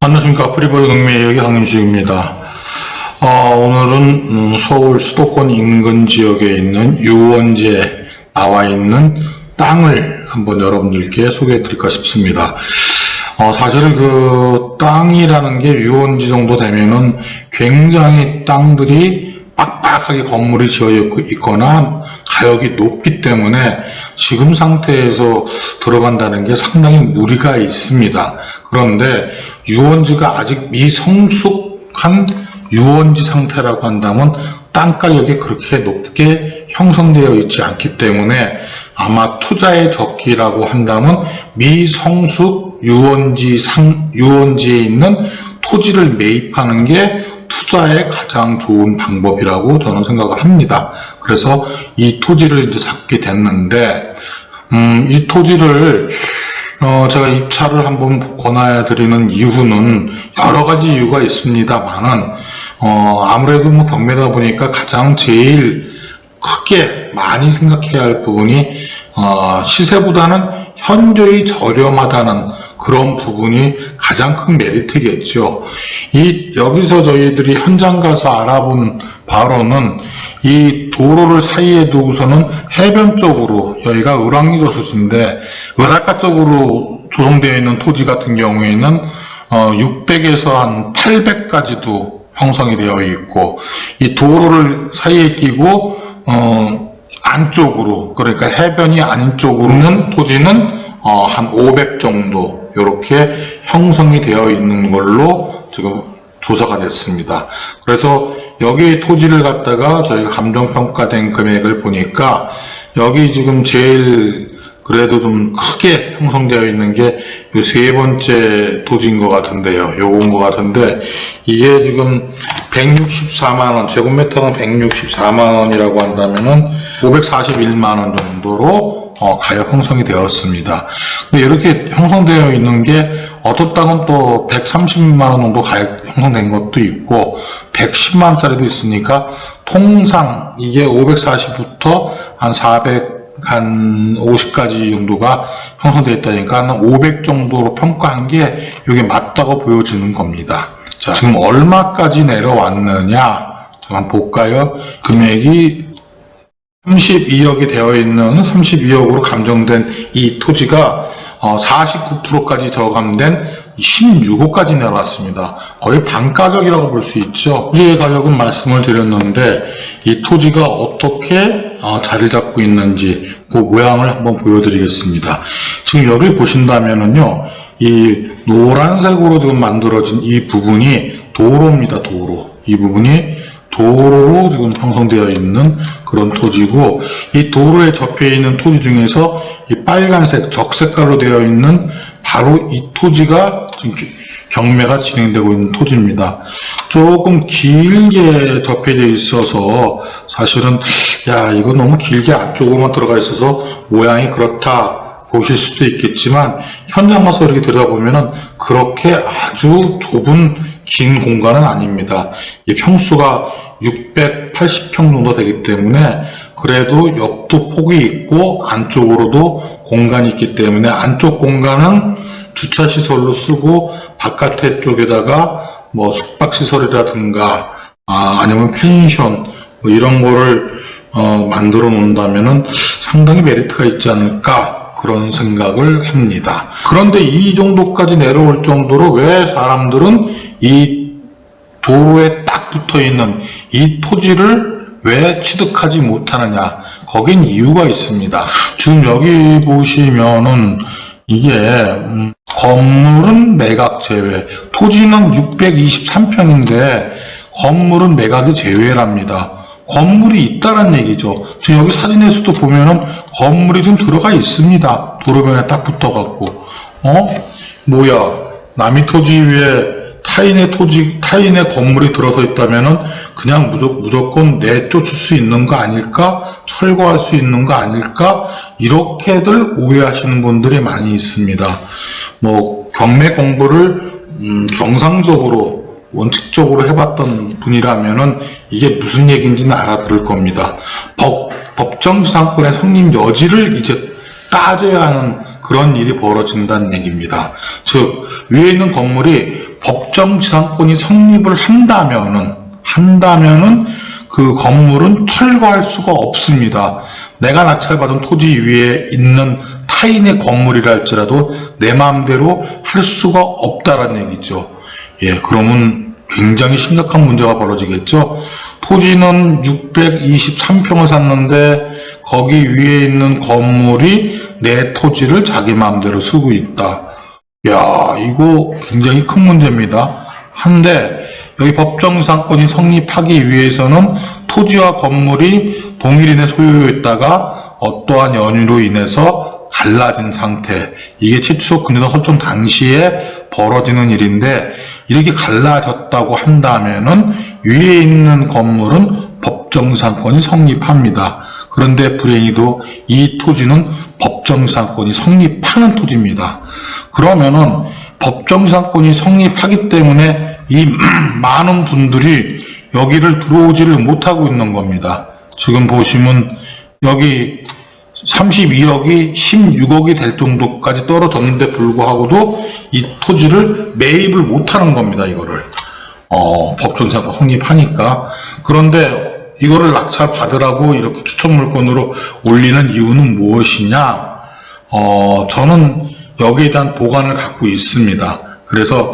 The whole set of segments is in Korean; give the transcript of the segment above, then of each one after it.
안녕하십니까. 프리볼 경매 여기 황윤식입니다. 어, 오늘은 음, 서울 수도권 인근 지역에 있는 유원지에 나와 있는 땅을 한번 여러분들께 소개해 드릴까 싶습니다. 어, 사실 그 땅이라는 게 유원지 정도 되면은 굉장히 땅들이 빡빡하게 건물이 지어 있거나 가격이 높기 때문에 지금 상태에서 들어간다는 게 상당히 무리가 있습니다. 그런데 유원지가 아직 미성숙한 유원지 상태라고 한다면 땅 가격이 그렇게 높게 형성되어 있지 않기 때문에 아마 투자의 적기라고 한다면 미성숙 유원지 상 유원지에 있는 토지를 매입하는 게 투자의 가장 좋은 방법이라고 저는 생각을 합니다. 그래서 이 토지를 이제 잡게 됐는데, 음, 이 토지를, 어, 제가 입찰을 한번 권하여 드리는 이유는 여러 가지 이유가 있습니다만은, 어, 아무래도 뭐 경매다 보니까 가장 제일 크게 많이 생각해야 할 부분이, 어, 시세보다는 현저히 저렴하다는 그런 부분이 가장 큰 메리트겠죠. 이, 여기서 저희들이 현장 가서 알아본 바로는 이 도로를 사이에 두고서는 해변 쪽으로, 여기가 을왕리저수지인데, 을악가 쪽으로 조성되어 있는 토지 같은 경우에는, 어, 600에서 한 800까지도 형성이 되어 있고, 이 도로를 사이에 끼고, 어, 안쪽으로, 그러니까 해변이 안쪽으로는 토지는 어, 한 500 정도 이렇게 형성이 되어 있는 걸로 지금 조사가 됐습니다. 그래서 여기 토지를 갖다가 저희가 감정평가된 금액을 보니까 여기 지금 제일 그래도 좀 크게 형성되어 있는 게 이 세 번째 토지인 것 같은데요. 요건 것 같은데 이게 지금 164만 원, 제곱미터는 164만 원이라고 한다면은 541만 원 정도로 어, 가격 형성이 되었습니다. 근데 이렇게 형성되어 있는 게 땅은 또 130만 원 정도 가격 형성된 것도 있고 110만 원짜리도 있으니까 통상 이게 540부터 한 400, 한 50까지 정도가 형성되어 있다니까 한 500 정도로 평가한 게 이게 맞다고 보여지는 겁니다. 자, 지금 얼마까지 내려왔느냐? 한번 볼까요? 금액이 32억이 되어 있는 32억으로 감정된 이 토지가 49%까지 저감된 16억까지 내려왔습니다. 거의 반 가격이라고 볼 수 있죠. 토지의 가격은 말씀을 드렸는데 이 토지가 어떻게 어, 자리를 잡고 있는지 그 모양을 한번 보여드리겠습니다. 지금 여기 보신다면은요, 이 노란색으로 지금 만들어진 이 부분이 도로입니다. 도로. 이 부분이 도로로 지금 형성되어 있는 그런 토지고 이 도로에 접해 있는 토지 중에서 이 빨간색 적색깔로 되어 있는 바로 이 토지가 지금 경매가 진행되고 있는 토지입니다. 조금 길게 접해져 있어서 사실은 야 이거 너무 길게 앞쪽으로만 들어가 있어서 모양이 그렇다 보실 수도 있겠지만 현장 가서 이렇게 들여다보면은 그렇게 아주 좁은 긴 공간은 아닙니다. 이 평수가 680평 정도 되기 때문에 그래도 옆도 폭이 있고 안쪽으로도 공간이 있기 때문에 안쪽 공간은 주차 시설로 쓰고 바깥에 쪽에다가 뭐 숙박 시설이라든가 아, 아니면 펜션 뭐 이런 거를 어, 만들어 놓는다면은 상당히 메리트가 있지 않을까 그런 생각을 합니다. 그런데 이 정도까지 내려올 정도로 왜 사람들은 이 도로에 딱 붙어 있는 이 토지를 왜 취득하지 못하느냐? 거긴 이유가 있습니다. 지금 여기 보시면은 이게 음, 건물은 매각 제외, 토지는 623평인데 건물은 매각이 제외랍니다. 건물이 있다는 얘기죠. 지금 여기 사진에서도 보면은 건물이 좀 들어가 있습니다. 도로변에 딱 붙어갖고, 어? 뭐야, 남의 토지 위에 타인의 토지, 타인의 건물이 들어서 있다면은 그냥 무조, 무조건 내쫓을 수 있는 거 아닐까? 철거할 수 있는 거 아닐까? 이렇게들 오해하시는 분들이 많이 있습니다. 뭐, 경매 공부를, 음, 정상적으로 원칙적으로 해봤던 분이라면은 이게 무슨 얘기인지는 알아들을 겁니다. 법, 법정지상권의 성립 여지를 이제 따져야 하는 그런 일이 벌어진다는 얘기입니다. 즉, 위에 있는 건물이 법정 지상권이 성립을 한다면은, 한다면은 그 건물은 철거할 수가 없습니다. 내가 낙찰받은 토지 위에 있는 타인의 건물이라 할지라도 내 마음대로 할 수가 없다라는 얘기죠. 예, 그러면 굉장히 심각한 문제가 벌어지겠죠. 토지는 623평을 샀는데 거기 위에 있는 건물이 내 토지를 자기 마음대로 쓰고 있다. 야, 이거 굉장히 큰 문제입니다. 한데 여기 법정상권이 성립하기 위해서는 토지와 건물이 동일인의 소유였다가 어떠한 연유로 인해서 갈라진 상태. 이게 최초 근대동 설정 당시에 벌어지는 일인데 이렇게 갈라졌다고 한다면은 위에 있는 건물은 법정상권이 성립합니다. 그런데 불행히도 이 토지는 법정상권이 성립하는 토지입니다. 그러면은 법정상권이 성립하기 때문에 이 많은 분들이 여기를 들어오지를 못하고 있는 겁니다. 지금 보시면 여기 32억이 16억이 될 정도까지 떨어졌는데 불구하고도 이 토지를 매입을 못하는 겁니다. 이거를 어, 법정상권 성립하니까 그런데 이거를 낙찰 받으라고 이렇게 추천 물건으로 올리는 이유는 무엇이냐? 어, 저는 여기에 대한 보관을 갖고 있습니다. 그래서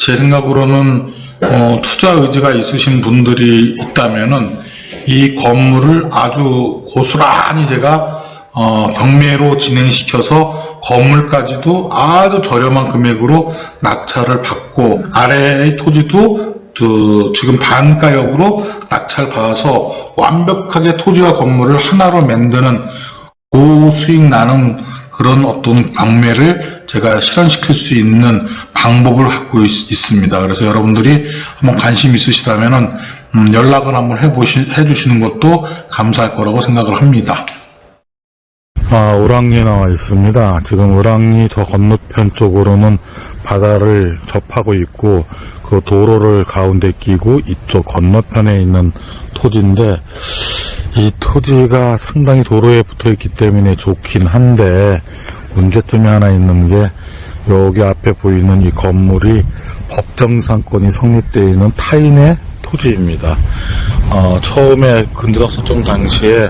제 생각으로는 어, 투자 의지가 있으신 분들이 있다면은 이 건물을 아주 고스란히 제가 어, 경매로 진행시켜서 건물까지도 아주 저렴한 금액으로 낙찰을 받고 아래의 토지도 저 지금 반가역으로 낙찰 받아서 완벽하게 토지와 건물을 하나로 만드는 고수익 나는 그런 어떤 경매를 제가 실현시킬 수 있는 방법을 갖고 있, 습니다 그래서 여러분들이 한번 관심 있으시다면은 음, 연락을 한번 해보시, 해주시는 것도 감사할 거라고 생각을 합니다. 아, 오랑리에 나와 있습니다. 지금 오랑리 저 건너편 쪽으로는 바다를 접하고 있고, 그 도로를 가운데 끼고 이쪽 건너편에 있는 토지인데, 이 토지가 상당히 도로에 붙어 있기 때문에 좋긴 한데, 문제점이 하나 있는 게, 여기 앞에 보이는 이 건물이 법정상권이 성립되어 있는 타인의 토지입니다. 어, 처음에 근대적 설정 당시에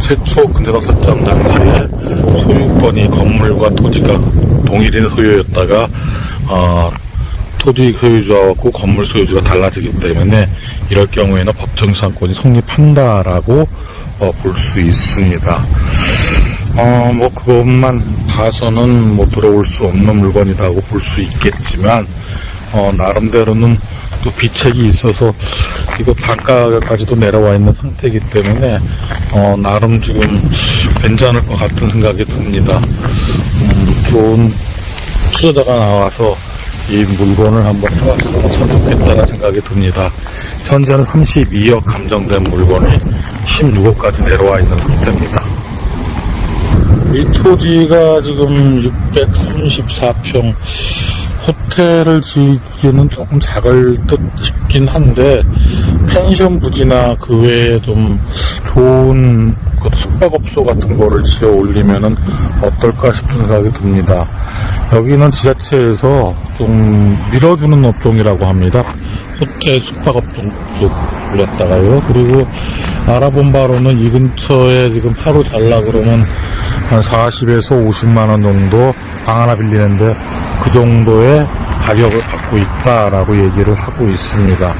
최초 근대적 설정 당시에 소유권이 건물과 토지가 동일인 소유였다가 어, 토지 소유주하고 건물 소유주가 달라지기 때문에 이럴 경우에는 법정상권이 성립한다라고 어, 볼 수 있습니다. 어, 뭐, 그것만 봐서는 뭐 들어올 수 없는 물건이라고 볼 수 있겠지만, 어, 나름대로는 또 비책이 있어서 이거 단가까지도 내려와 있는 상태이기 때문에, 어, 나름 지금 괜찮을 것 같은 생각이 듭니다. 음, 좋은 투자자가 나와서 이 물건을 한번 해봤으면 참 좋겠다는 생각이 듭니다. 현재는 32억 감정된 물건이 16억까지 내려와 있는 상태입니다. 이 토지가 지금 634평 호텔을 지기에는 조금 작을 듯 싶긴 한데 펜션 부지나 그 외에 좀 좋은 그 숙박업소 같은 거를 지어 올리면은 어떨까 싶은 생각이 듭니다. 여기는 지자체에서 좀 밀어주는 업종이라고 합니다. 호텔 숙박업종 쪽 올렸다가요. 그리고 알아본 바로는 이 근처에 지금 하루 잘라 그러면 한 40에서 50만 원 정도 방 하나 빌리는데 그 정도의 가격을 갖고 있다라고 얘기를 하고 있습니다.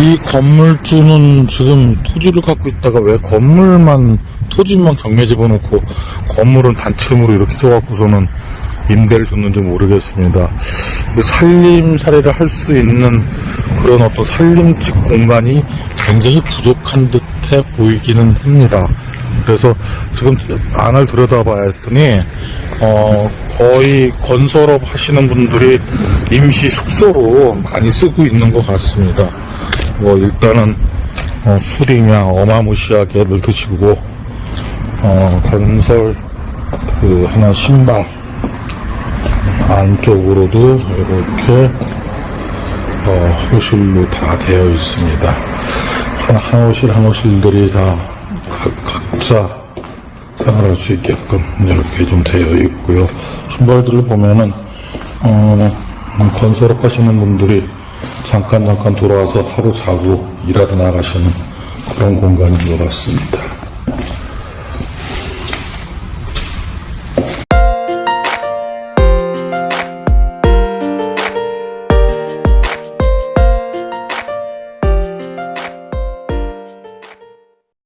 이 건물주는 지금 토지를 갖고 있다가 왜 건물만 토지만 경매 집어넣고 건물은 단층으로 이렇게 줘갖고서는 임대를 줬는지 모르겠습니다. 그 살림살이를 할 수 있는 그런 어떤 살림집 공간이 굉장히 부족한 듯해 보이기는 합니다. 그래서 지금 안을 들여다봐야 했더니 어 거의 건설업 하시는 분들이 임시 숙소로 많이 쓰고 있는 것 같습니다. 뭐 일단은 어, 술이냐 어마무시하게를 드시고 어, 건설 그 하나 신발 안쪽으로도 이렇게 어, 호실로 다 되어 있습니다. 한, 한 호실 한 호실들이 다 각, 각자 생활할 수 있게끔 이렇게 좀 되어 있고요. 신발들을 보면은 어, 음, 건설업 하시는 분들이 잠깐 잠깐 돌아와서 하루 자고 일하러 나가시는 그런 공간인 것 같습니다.